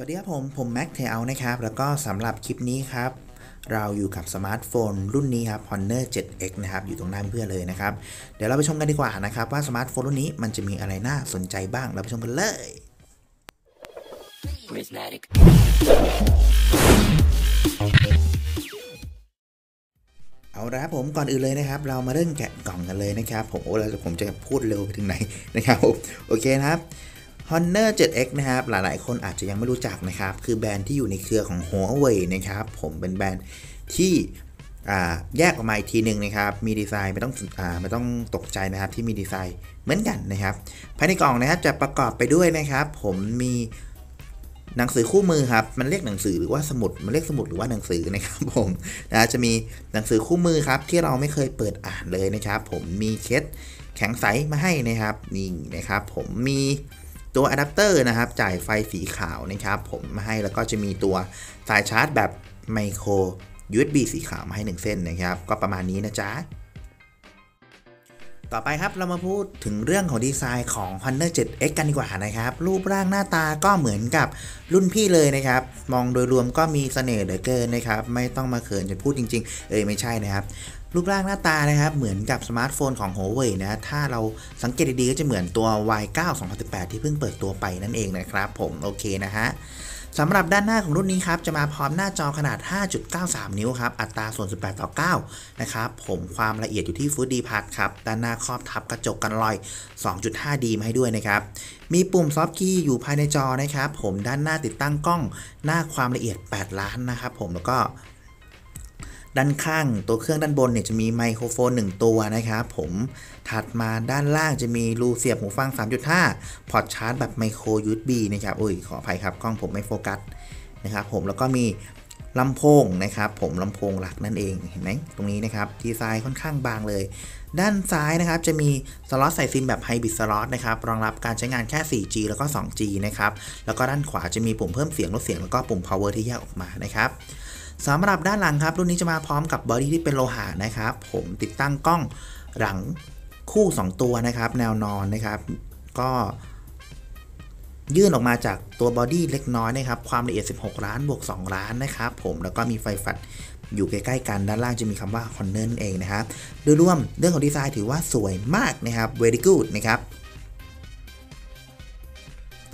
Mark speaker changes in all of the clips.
Speaker 1: สวัสดีครับผม ผมแม็กเทลนะครับ แล้วก็สำหรับคลิปนี้ครับ เราอยู่กับสมาร์ทโฟนรุ่นนี้ครับ Honor 7X นะครับ อยู่ตรงหน้าเพื่อนเลยนะครับ เดี๋ยวเราไปชมกันดีกว่านะครับ ว่าสมาร์ทโฟนรุ่นนี้มันจะมีอะไรน่าสนใจบ้าง เราไปชมกันเลย
Speaker 2: Prismatic.
Speaker 1: เอาละครับผมก่อนอื่นเลยนะครับ เรามาเริ่มแกะกล่องกันเลยนะครับผมโอ้แล้วผมจะพูดเร็วไปถึงไหนนะครับผมโอเคนะครับ Honor 7X นะครับ หลายๆ คนอาจจะยังไม่รู้จักนะครับ คือแบรนด์ที่อยู่ในเครือของ Huawei นะครับ ผมเป็นแบรนด์ที่แยกออกมาอีกทีหนึ่งนะครับ มีดีไซน์ไม่ต้องอไม่ต้องตกใจนะครับที่มีดีไซน์เหมือนกันนะครับ ภายในกล่องนะครับจะประกอบไปด้วยนะครับ ผมมีหนังสือคู่มือครับ มันเรียกหนังสือหรือว่าสมุด มันเรียกสมุดหรือว่าหนังสือนะครับผมนะจะมีหนังสือคู่มือครับที่เราไม่เคยเปิดอ่านเลยนะครับ ผมมีเคสแข็งใสมาให้นะครับนี่นะครับ ผมมี ตัวอะแดปเตอร์นะครับจ่ายไฟสีขาวนะครับผมมาให้แล้วก็จะมีตัวสายชาร์จแบบไมโคร USB สีขาวมาให้ 1 เส้นนะครับ ก็ประมาณนี้นะจ๊ะต่อไปครับเรามาพูดถึงเรื่องของดีไซน์ของ Honor 7X กันดีกว่านะครับ รูปร่างหน้าตาก็เหมือนกับรุ่นพี่เลยนะครับ มองโดยรวมก็มีเสน่ห์เหลือเกินนะครับ ไม่ต้องมาเขินจนพูดจริง ๆ เอ้ยไม่ใช่นะครับ รูปร่างหน้าตานะครับ เหมือนกับสมาร์ทโฟนของ Huawei นะ ถ้าเราสังเกตดีๆ ก็จะเหมือนตัว Y9 2018 ที่เพิ่งเปิดตัวไปนั่นเองนะครับผม โอเคนะฮะสำหรับด้านหน้าของรุ่นนี้ครับ จะมาพร้อมหน้าจอขนาด 5.93 นิ้วครับ อัตราส่วน 18 ต่อ 9 นะครับผมความละเอียดอยู่ที่ Full D Plus ครับ ด้านหน้าครอบทับกระจกกันรอย 2.5D มาให้ด้วยนะครับ มีปุ่มซอฟต์คีย์อยู่ภายในจอนะครับ ผมด้านหน้าติดตั้งกล้องหน้าความละเอียด 8 ล้านนะครับผมแล้วก็ ด้านข้างตัวเครื่องด้านบนเนี่ยจะมีไมโครโฟน 1 ตัวนะครับผมถัดมาด้านล่างจะมีรูเสียบหูฟัง 3.5 พอร์ตชาร์จแบบไมโคร USB นะครับอุ้ยขออภัยครับกล้องผมไม่โฟกัสนะครับผมแล้วก็มีลำโพงนะครับผมลำโพงหลักนั่นเองเห็นไหมตรงนี้นะครับดีไซน์ค่อนข้างบางเลย ด้านซ้ายนะครับจะมีสล็อตใส่ซิมแบบไฮบริดสล็อตนะครับรองรับการใช้งานแค่ 4G แล้วก็ 2G นะครับแล้วก็ด้านขวาจะมีปุ่มเพิ่มเสียงลดเสียงแล้วก็ปุ่ม power ที่แยกออกมานะครับ สำหรับด้านหลังครับ รุ่นนี้จะมาพร้อมกับบอดี้ที่เป็นโลหะนะครับ ผมติดตั้งกล้องหลังคู่ 2 ตัวนะครับ แนวนอนนะครับ ก็ยื่นออกมาจากตัวบอดี้เล็กน้อยนะครับ ความละเอียด 16 ล้านบวก 2 ล้านนะครับ ผมแล้วก็มีไฟฝัดอยู่ใกล้ๆกันด้านล่างจะมีคำว่า Honor นั่นเองนะครับโดยรวมเรื่องของดีไซน์ถือว่าสวยมากนะครับ very good นะครับ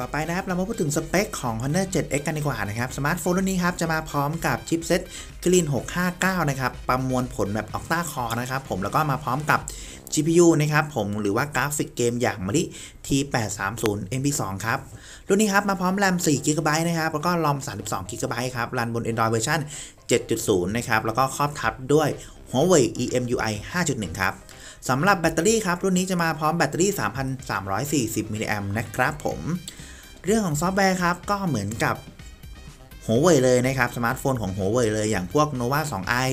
Speaker 1: ต่อไปนะครับเรามาพูดถึงสเปคของ Honor 7X กันดีกว่านะครับสมาร์ทโฟนรุ่นนี้ครับจะมาพร้อมกับชิปเซ็ต Kirin 659 นะครับ ประมวลผลแบบ Octa Core นะครับผมแล้วก็มาพร้อมกับ GPU นะครับผมหรือว่ากราฟิกเกมอย่าง Mali T830 MP2 ครับ รุ่นนี้ครับมาพร้อม RAM 4 GB นะครับ แล้วก็ ROM 32 GB ครับ รันบน Android เวอร์ชัน7.0 นะครับ แล้วก็ครอบทับด้วย Huawei EMUI 5.1 ครับสำหรับแบตเตอรี่ครับ รุ่นนี้จะมาพร้อมแบตเตอรี่ 3,340 มิลลิแอมนะครับผม เรื่องของซอฟต์แวร์ครับก็เหมือนกับ Huawei เลยนะครับ สมาร์ทโฟนของ Huawei เลยอย่างพวก Nova 2i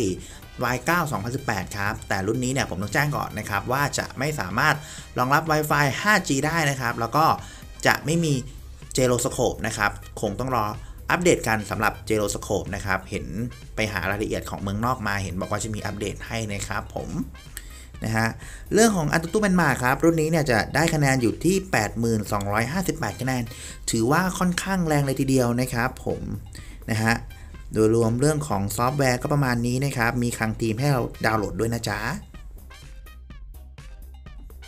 Speaker 1: Y9 2018 ครับ แต่รุ่นนี้เนี่ยผมต้องแจ้งก่อนนะครับ ว่าจะไม่สามารถรองรับ Wi-Fi 5G ได้นะครับ แล้วก็จะไม่มี Gyroscope นะครับ คงต้องรออัปเดตกันสำหรับ Gyroscope นะครับ เห็นไปหารายละเอียดของเมืองนอกมาเห็นบอกว่าจะมีอัปเดตให้นะครับผม นะฮะเรื่องของอันตุตุแมนมาครับ รุ่นนี้เนี่ยจะได้คะแนนอยู่ที่ 8258 คะแนน ถือว่าค่อนข้างแรงเลยทีเดียวนะครับผมนะฮะโดยรวมเรื่องของซอฟต์แวร์ก็ประมาณนี้นะครับ มีคังทีมให้เราดาวน์โหลดด้วยนะจ๊ะ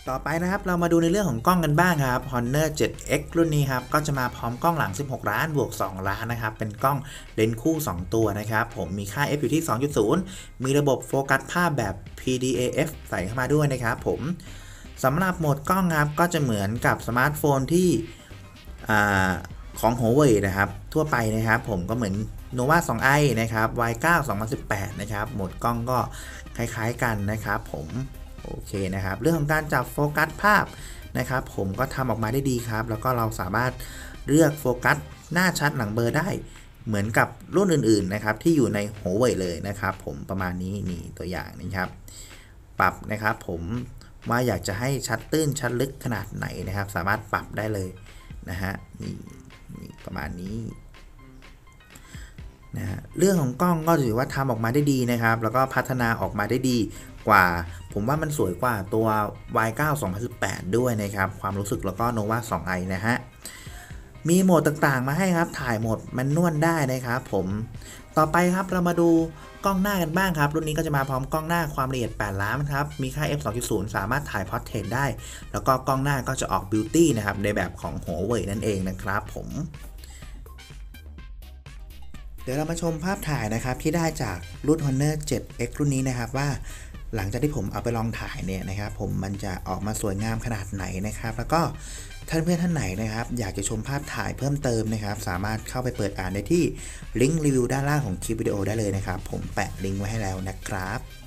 Speaker 1: ต่อไปนะครับเรามาดูในเรื่องของกล้องกันบ้างครับ Honor 7X รุ่นนี้ครับก็จะมาพร้อมกล้องหลัง 16 ล้านบวก 2 ล้านนะครับเป็นกล้องเลนส์คู่ 2 ตัวนะครับผมมีค่า f อยู่ที่ 2.0 มีระบบโฟกัสภาพแบบ PDAF ใส่เข้ามาด้วยนะครับผมสำหรับโหมดกล้องครับก็จะเหมือนกับสมาร์ทโฟนที่ของ Huawei นะครับทั่วไปนะครับผมก็เหมือน Nova 2i นะครับ Y9 2018 นะครับโหมดกล้องก็คล้ายๆกันนะครับผม โอเคนะครับ เรื่องของการจับโฟกัสภาพนะครับ ผมก็ทำออกมาได้ดีครับ แล้วก็เราสามารถเลือกโฟกัสหน้าชัดหลังเบอร์ได้เหมือนกับรุ่นอื่นๆนะครับที่อยู่ใน Huawei เลยนะครับ ผมประมาณนี้นี่ตัวอย่างนะครับ ปรับนะครับผมว่าอยากจะให้ชัดตื้นชัดลึกขนาดไหนนะครับ สามารถปรับได้เลยนะฮะนี่นี่ประมาณนี้นะฮะเรื่องของกล้องก็ถือว่าทำออกมาได้ดีนะครับ แล้วก็พัฒนาออกมาได้ดีกว่า ผมว่ามันสวยกว่าตัว Y9 2018 ด้วยนะครับ ความรู้สึกแล้วก็ Nova 2i นะฮะ มีโหมดต่างๆมาให้ครับ ถ่ายโหมดมันนวลได้นะครับผม ต่อไปครับเรามาดูกล้องหน้ากันบ้างครับ รุ่นนี้ก็จะมาพร้อมกล้องหน้าความละเอียด 8 ล้านครับ มีค่า f 2.0 สามารถถ่ายพอร์ตเทรตได้ แล้วก็กล้องหน้าก็จะออกบิวตี้นะครับ ในแบบของหัวเว่ยนั่นเองนะครับผมเดี๋ยวเรามาชมภาพถ่ายนะครับที่ได้จากรุ่น Honor 7X รุ่นนี้นะครับว่า หลังจากที่ผมเอาไปลองถ่ายเนี่ยนะครับผมมันจะออกมาสวยงามขนาดไหนนะครับ แล้วก็ท่านเพื่อนท่านไหนนะครับ อยากจะชมภาพถ่ายเพิ่มเติมนะครับ สามารถเข้าไปเปิดอ่านได้ที่ลิงก์รีวิวด้านล่างของคลิปวิดีโอได้เลยนะครับ ผมแปะลิงก์ไว้ให้แล้วนะครับ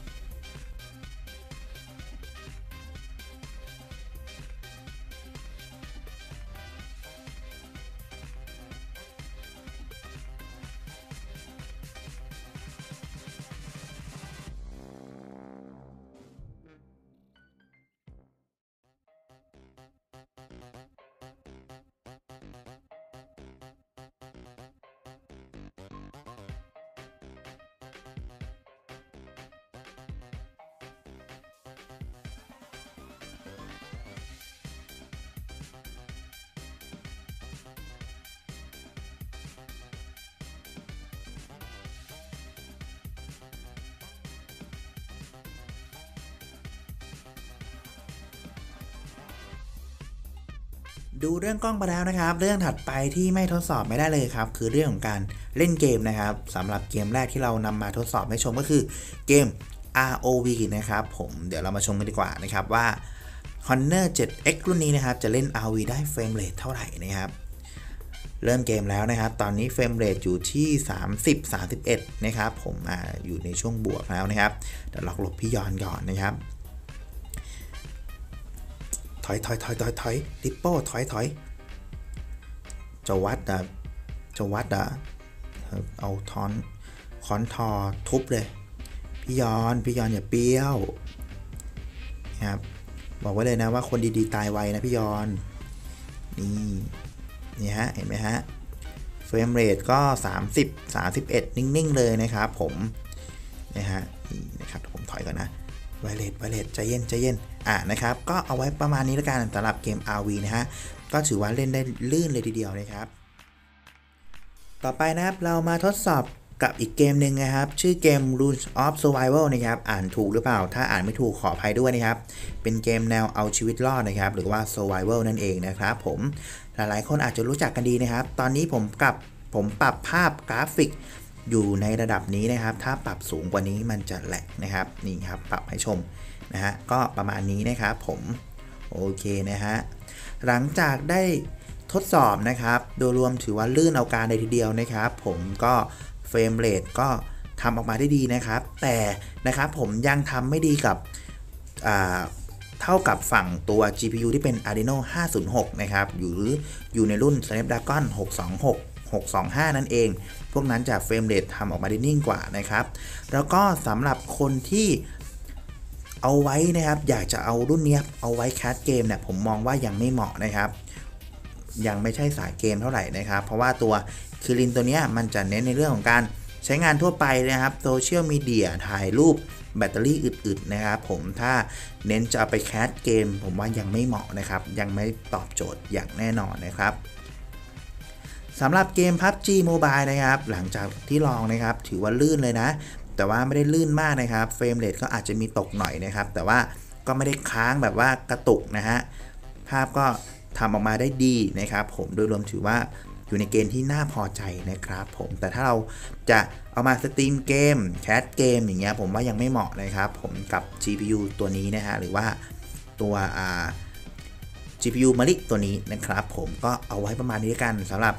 Speaker 1: ดูเรื่องกล้องไปแล้วนะครับ เรื่องถัดไปที่ไม่ทดสอบไม่ได้เลยครับ คือเรื่องของการเล่นเกมนะครับสำหรับเกมแรกที่เรานำมาทดสอบให้ชมก็คือเกม ROV นะครับผมเดี๋ยวเรามาชมกันดีกว่านะครับว่า Honor 7X รุ่นนี้นะครับ จะเล่น ROV ได้เฟรมเรทเท่าไหร่นะครับ เริ่มเกมแล้วนะครับ ตอนนี้เฟรมเรทอยู่ที่ 30 31 นะครับ ผมออยู่ในช่วงบวกแล้วนะครับเดี๋ยวเราหลบพี่ยอนก่อนนะครับ ถอยถอยถอยถอยถอยลิปโป้ถอยถอยจะวัดอะจะวัดอะเอาทอนคอนทอทุบเลย พี่ยอนพี่ยอนอย่าเปี้ยวนะครับบอกไว้เลยนะว่าคนดีๆตายไวนะพี่ยอนนี่นี่ฮะเห็นไหมฮะเฟรมเรทก็ 30 31 นิ่ง ๆ เลยนะครับผมนะฮะนี่นะครับผมถอยก่อนนะ ไวเลตไวเลตใจเย็นใจเย็นอะนะครับ ก็เอาไว้ประมาณนี้แล้วกันสำหรับเกม RV นะฮะ ก็ถือว่าเล่นได้ลื่นเลยทีเดียวนะครับ ต่อไปนะครับเรามาทดสอบกับอีกเกมหนึ่งนะครับ ชื่อเกม Rules of Survival นะครับ อ่านถูกหรือเปล่า ถ้าอ่านไม่ถูกขออภัยด้วยนะครับ เป็นเกมแนวเอาชีวิตรอดนะครับ หรือว่า Survival นั่นเองนะครับผม หลายๆ คนอาจจะรู้จักกันดีนะครับ ตอนนี้ผมปรับผมปรับภาพกราฟิก อยู่ในระดับนี้นะครับ ถ้าปรับสูงกว่านี้มันจะแหลกนะครับนี่ครับปรับให้ชมนะฮะก็ประมาณนี้นะครับผมโอเคนะฮะหลังจากได้ทดสอบนะครับ โดยรวมถือว่าลื่นเอาการเลยทีเดียวนะครับ ผมก็เฟรมเรทก็ทำออกมาได้ดีนะครับ แต่นะครับผมยังทำไม่ดีกับเท่ากับฝั่งตัว GPU ที่เป็น Adreno 506 นะครับอยู่อยู่ในรุ่น Snapdragon 626 625 นั่นเอง พวกนั้นจะเฟรมเรททำออกมาได้นิ่งกว่านะครับ แล้วก็สำหรับคนที่เอาไว้นะครับ อยากจะเอารุ่นนี้เอาไว้แคสเกมเนี่ยผมมองว่ายังไม่เหมาะนะครับ ยังไม่ใช่สายเกมเท่าไหร่นะครับ เพราะว่าตัวคิรินตัวนี้มันจะเน้นในเรื่องของการใช้งานทั่วไปนะครับโซเชียลมีเดียถ่ายรูปแบตเตอรี่อึดๆนะครับผมถ้าเน้นจะเอาไปแคสเกม ผมว่ายังไม่เหมาะนะครับ ยังไม่ตอบโจทย์อย่างแน่นอนนะครับ สำหรับเกม PUBG Mobile นะครับ หลังจากที่ลองนะครับ ถือว่าลื่นเลยนะ แต่ว่าไม่ได้ลื่นมากนะครับเฟรมเรทก็อาจจะมีตกหน่อยนะครับ แต่ว่าก็ไม่ได้ค้างแบบว่ากระตุกนะฮะ ภาพก็ทำออกมาได้ดีนะครับ ผมโดยรวมถือว่าอยู่ในเกณฑ์ที่น่าพอใจนะครับผมแต่ถ้าเราจะเอามาสตรีมเกมแคสเกมอย่างเงี้ยผมว่ายังไม่เหมาะนะครับผมกับ GPU ตัวนี้นะฮะหรือว่าตัว GPU มาลิกตัวนี้นะครับผมก็เอาไว้ประมาณนี้กันสำหรับ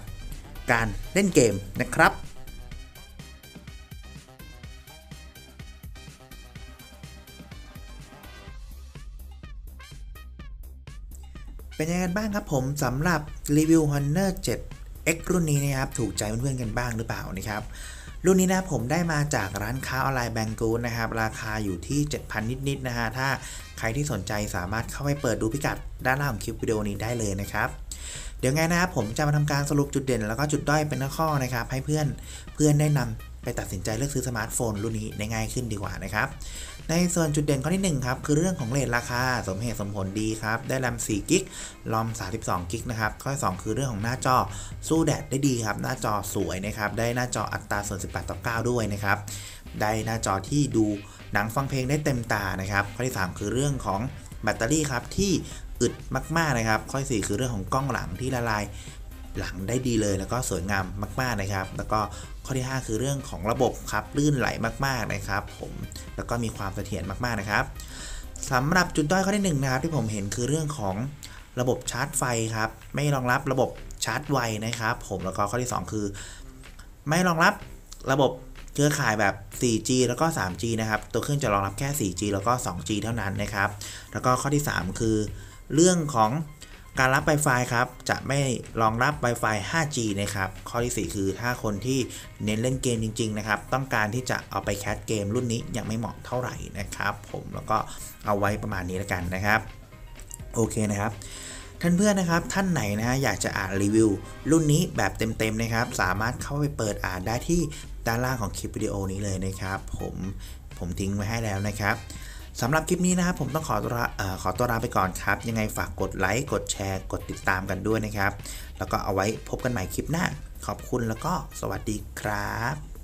Speaker 1: การเล่นเกมนะครับเป็นยังไงบ้างครับผมสำหรับรีวิว Honor 7 X รุ่นนี้นะครับถูกใจเพื่อนๆกันบ้างหรือเปล่านะครับ รุ่นนี้นะผมได้มาจากร้านค้าออนไลน์แบงกูนนะครับ ราคาอยู่ที่ 7,000 นิดๆนะฮะถ้าใครที่สนใจสามารถเข้าไปเปิดดูพิกัดด้านล่างของคลิปวิดีโอนี้ได้เลยนะครับ เดี๋ยวไงนะครับผมจะมาทำการสรุปจุดเด่น แล้วก็จุดด้อยเป็นข้อนะครับ ให้เพื่อนเพื่อนได้นำไปตัดสินใจเลือกซื้อสมาร์ทโฟนรุ่นนี้ได้ง่ายขึ้นดีกว่านะครับ ในส่วนจุดเด่นข้อที่1ครับคือเรื่องของเลทราคาสมเหตุสมผลดีครับ ได้แรม4กิกลอม32กิกนะครับ ข้อที่2คือเรื่องของหน้าจอสู้แดดได้ดีครับ หน้าจอสวยนะครับ ได้หน้าจออัตราส่วน 18ต่อ9ด้วยนะครับ ได้หน้าจอที่ดูหนังฟังเพลงได้เต็มตานะครับ ข้อที่ 3 คือเรื่องของแบตเตอรี่ครับที่ อึดมากๆนะครับ ข้อที่4คือเรื่องของกล้องหลังที่ละลายหลังได้ดีเลย แล้วก็สวยงามมาก ๆนะครับ แล้วก็ข้อที่ 5 คือเรื่องของระบบครับลื่นไหลมากๆนะครับ ผมแล้วก็มีความเสถียรมากๆนะครับสำหรับจุดด้อยข้อที่1นะครับที่ผมเห็นคือเรื่องของระบบชาร์จไฟครับไม่รองรับระบบชาร์จไวนะครับ ผมแล้วก็ข้อที่ 2 คือ ไม่รองรับระบบเครือข่ายแบบ 4G แล้วก็ 3G นะครับ ตัวเครื่องจะรองรับแค่ 4G แล้วก็ 2G เท่านั้นนะครับ แล้วก็ข้อที่ 3 คือ เรื่องของการรับ Wi-Fi ครับ จะไม่รองรับ Wi-Fi 5G นะครับ ข้อที่ 4 คือถ้าคนที่เน้นเล่นเกมจริง ๆ นะครับ ต้องการที่จะเอาไปแคสเกมรุ่นนี้ยังไม่เหมาะเท่าไหร่นะครับ ผมแล้วก็เอาไว้ประมาณนี้แล้วกันนะครับ โอเคนะครับ ท่านเพื่อนนะครับ ท่านไหนนะฮะอยากจะอ่านรีวิว รุ่นนี้แบบเต็มๆนะครับ สามารถเข้าไปเปิดอ่านได้ที่ด้านล่างของคลิปวิดีโอนี้เลยนะครับ ผมผมทิ้งไว้ให้แล้วนะครับ สำหรับคลิปนี้นะครับผมต้องขอตัวอขอตัวลาไปก่อนครับ ยังไงฝากกดไลค์กดแชร์กดติดตามกันด้วยนะครับ แล้วก็เอาไว้พบกันใหม่คลิปหน้า ขอบคุณแล้วก็สวัสดีครับ